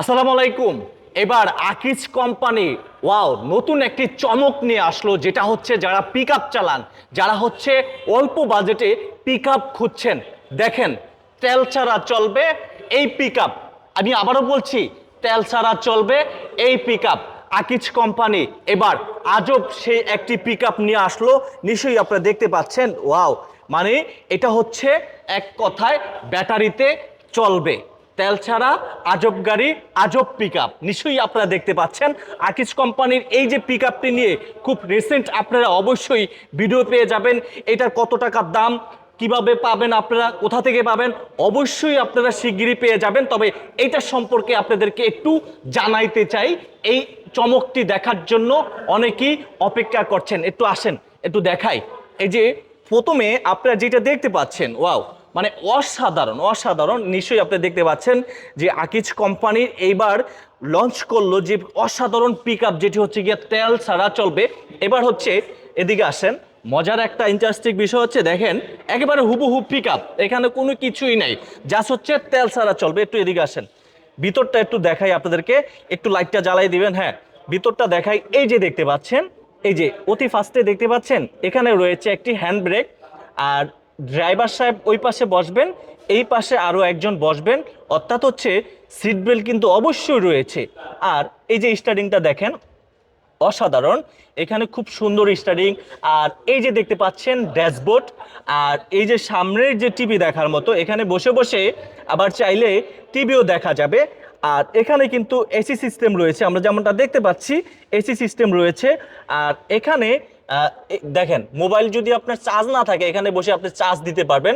আসসালামু আলাইকুম। এবার আকিজ কোম্পানি, ওয়াও, নতুন একটি চমক নিয়ে আসলো, যেটা হচ্ছে যারা পিক চালান, যারা হচ্ছে অল্প বাজেটে পিক খুঁজছেন। দেখেন, তেল ছাড়া চলবে এই পিক আমি আবারও বলছি, তেল ছাড়া চলবে এই পিক আকিজ কোম্পানি, এবার আজব সেই একটি পিক নিয়ে আসলো। নিশ্চয়ই আপনারা দেখতে পাচ্ছেন, ওয়াও মানে এটা হচ্ছে এক কথায় ব্যাটারিতে চলবে। তেল ছাড়া, আজব গাড়ি, আজব পিক আপ নিশ্চয়ই আপনারা দেখতে পাচ্ছেন আকিজ কোম্পানির এই যে পিক আপটি নিয়ে খুব রিসেন্ট আপনারা অবশ্যই ভিডিও পেয়ে যাবেন। এটার কত টাকার দাম, কীভাবে পাবেন আপনারা, কোথা থেকে পাবেন, অবশ্যই আপনারা শিগগিরই পেয়ে যাবেন। তবে এইটার সম্পর্কে আপনাদেরকে একটু জানাইতে চাই, এই চমকটি দেখার জন্য অনেকেই অপেক্ষা করছেন। একটু আসেন, একটু দেখাই। এই যে প্রথমে আপনারা যেটা দেখতে পাচ্ছেন ওয়াও মানে অসাধারণ অসাধারণ। নিশ্চয়ই আপনি দেখতে পাচ্ছেন যে আকিজ কোম্পানির এইবার লঞ্চ করল যে অসাধারণ পিক যেটি হচ্ছে গিয়ে তেল ছাড়া চলবে। এবার হচ্ছে এদিকে আসেন। মজার একটা ইন্টারেস্টিং বিষয় হচ্ছে, দেখেন, একেবারে হুবহু পিক এখানে কোনো কিছুই নেই। জাস্ট হচ্ছে তেল ছাড়া চলবে। একটু এদিকে আসেন। ভিতরটা একটু দেখাই আপনাদেরকে। একটু লাইটটা জ্বালাই দিবেন হ্যাঁ। ভিতরটা দেখাই। এই যে দেখতে পাচ্ছেন, এই যে অতি ফাস্টে দেখতে পাচ্ছেন, এখানে রয়েছে একটি হ্যান্ড ব্রেক আর ড্রাইভার সাহেব ওই পাশে বসবেন, এই পাশে আরও একজন বসবেন। অর্থাৎ হচ্ছে সিট বেল্ট কিন্তু অবশ্যই রয়েছে। আর এই যে স্টার্টিংটা দেখেন, অসাধারণ। এখানে খুব সুন্দর স্টারিং। আর এই যে দেখতে পাচ্ছেন ড্যাশবোর্ড, আর এই যে সামনের যে টিভি দেখার মতো, এখানে বসে বসে আবার চাইলে টিভিও দেখা যাবে। আর এখানে কিন্তু এসি সিস্টেম রয়েছে। আমরা যেমনটা দেখতে পাচ্ছি, এসি সিস্টেম রয়েছে। আর এখানে দেখেন, মোবাইল যদি আপনার চার্জ না থাকে, এখানে বসে আপনি চার্জ দিতে পারবেন।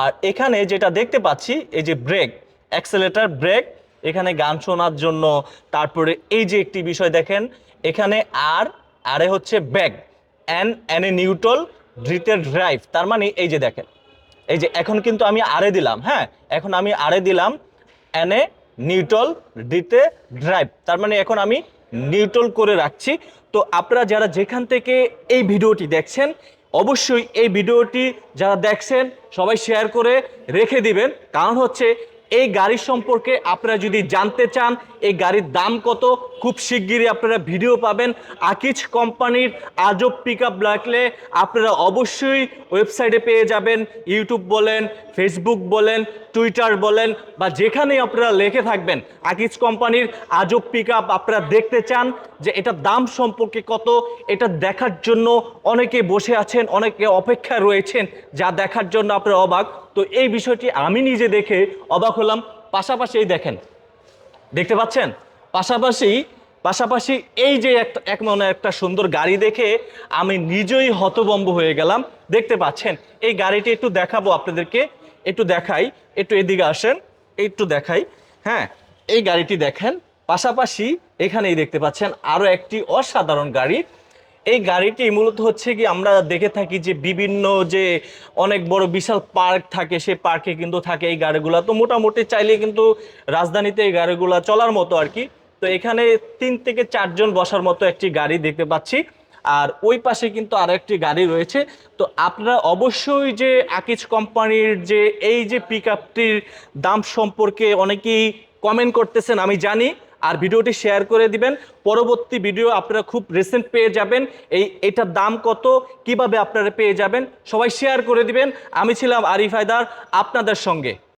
আর এখানে যেটা দেখতে পাচ্ছি, এই যে ব্রেক অ্যাক্সেলেটার ব্রেক, এখানে গান শোনার জন্য। তারপরে এই যে একটি বিষয় দেখেন, এখানে আর, আরে হচ্ছে bag an an a neutral ড্রিটের drive তার মানে এই যে দেখেন, এই যে এখন কিন্তু আমি আরে দিলাম হ্যাঁ? এখন আমি আরে দিলাম অ্যানে নিউট্রল ডিতে ড্রাইভ তার মানে এখন আমি নিউট্রল করে রাখছি। তো আপনারা যারা যেখান থেকে এই ভিডিওটি দেখছেন, অবশ্যই এই ভিডিওটি যারা দেখছেন, সবাই শেয়ার করে রেখে দিবেন। কারণ হচ্ছে, এই গাড়ি সম্পর্কে আপনারা যদি জানতে চান, এই গাড়ির দাম কত খুব শিগগিরই আপনারা ভিডিও পাবেন। আকিজ কোম্পানির আজব পিক আপ লাগলে আপনারা অবশ্যই ওয়েবসাইটে পেয়ে যাবেন। ইউটিউব বলেন ফেসবুক বলেন টুইটার বলেন, বা যেখানেই আপনারা লেখে থাকবেন, আকিজ কোম্পানির আজব পিক আপ আপনারা দেখতে চান যে এটার দাম সম্পর্কে কত, এটা দেখার জন্য অনেকে বসে আছেন, অনেকে অপেক্ষায় রয়েছেন, যা দেখার জন্য আপনারা অবাক। তো এই বিষয়টি আমি নিজে দেখে অবাক হলাম। পাশাপাশি দেখেন। দেখতে পাচ্ছেন? পাশাপাশি পাশাপাশি এই যে এক মনে একটা সুন্দর গাড়ি দেখে আমি নিজেই হতবম্ব হয়ে গেলাম। দেখতে পাচ্ছেন, এই গাড়িটি একটু দেখাবো আপনাদেরকে। একটু দেখাই, একটু এদিকে আসেন, একটু দেখাই। হ্যাঁ এই গাড়িটি দেখেন। পাশাপাশি এখানেই দেখতে পাচ্ছেন আরও একটি অসাধারণ গাড়ি। এই গাড়িটি মূলত হচ্ছে কি, আমরা দেখে থাকি যে বিভিন্ন যে অনেক বড় বিশাল পার্ক থাকে সেই পার্কে কিন্তু থাকে এই গাড়িগুলো। তো মোটামুটি চাইলে কিন্তু রাজধানীতে এই গাড়িগুলো চলার মতো আর কি। তো এখানে তিন থেকে চারজন বসার মতো একটি গাড়ি দেখতে পাচ্ছি। আর ওই পাশে কিন্তু আরও একটি গাড়ি রয়েছে। তো আপনারা অবশ্যই যে আকিজ কোম্পানির যে এই যে পিক দাম সম্পর্কে অনেকেই কমেন্ট করতেছেন, আমি জানি। আর ভিডিওটি শেয়ার করে দিবেন। পরবর্তী ভিডিও আপনারা খুব রিসেন্ট পেয়ে যাবেন। এই এটার দাম কত, কীভাবে আপনারা পেয়ে যাবেন, সবাই শেয়ার করে দিবেন। আমি ছিলাম আরিফ হায়দার, আপনাদের সঙ্গে।